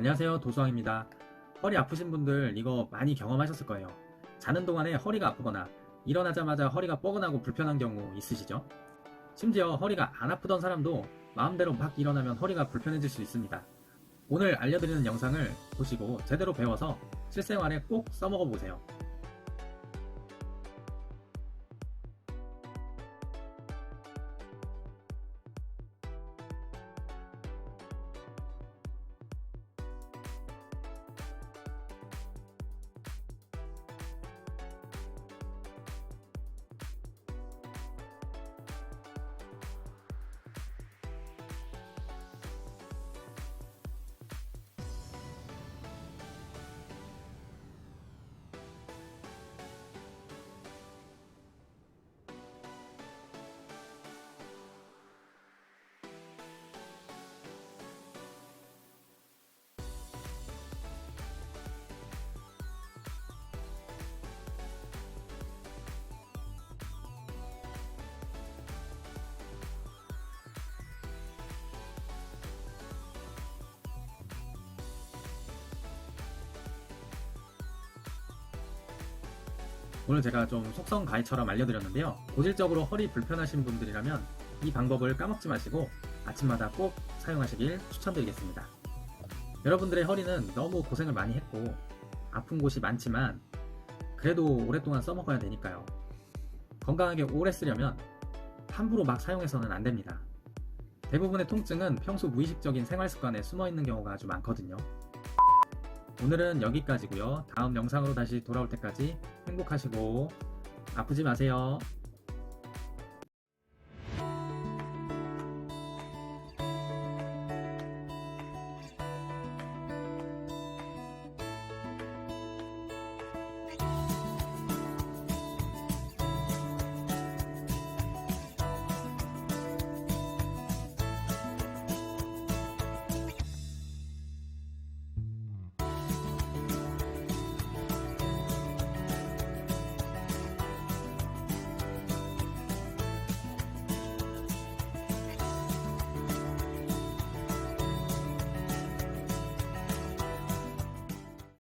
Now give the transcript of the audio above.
안녕하세요. 도수왕입니다. 허리 아프신 분들 이거 많이 경험하셨을 거예요. 자는 동안에 허리가 아프거나 일어나자마자 허리가 뻐근하고 불편한 경우 있으시죠? 심지어 허리가 안 아프던 사람도 마음대로 막 일어나면 허리가 불편해질 수 있습니다. 오늘 알려드리는 영상을 보시고 제대로 배워서 실생활에 꼭 써먹어 보세요 오늘 제가 좀 속성 가해처럼 알려드렸는데요. 고질적으로 허리 불편하신 분들이라면 이 방법을 까먹지 마시고 아침마다 꼭 사용하시길 추천드리겠습니다. 여러분들의 허리는 너무 고생을 많이 했고 아픈 곳이 많지만 그래도 오랫동안 써먹어야 되니까요. 건강하게 오래 쓰려면 함부로 막 사용해서는 안 됩니다. 대부분의 통증은 평소 무의식적인 생활 습관에 숨어 있는 경우가 아주 많거든요. 오늘은 여기까지고요. 다음 영상으로 다시 돌아올 때까지 행복하시고 아프지 마세요.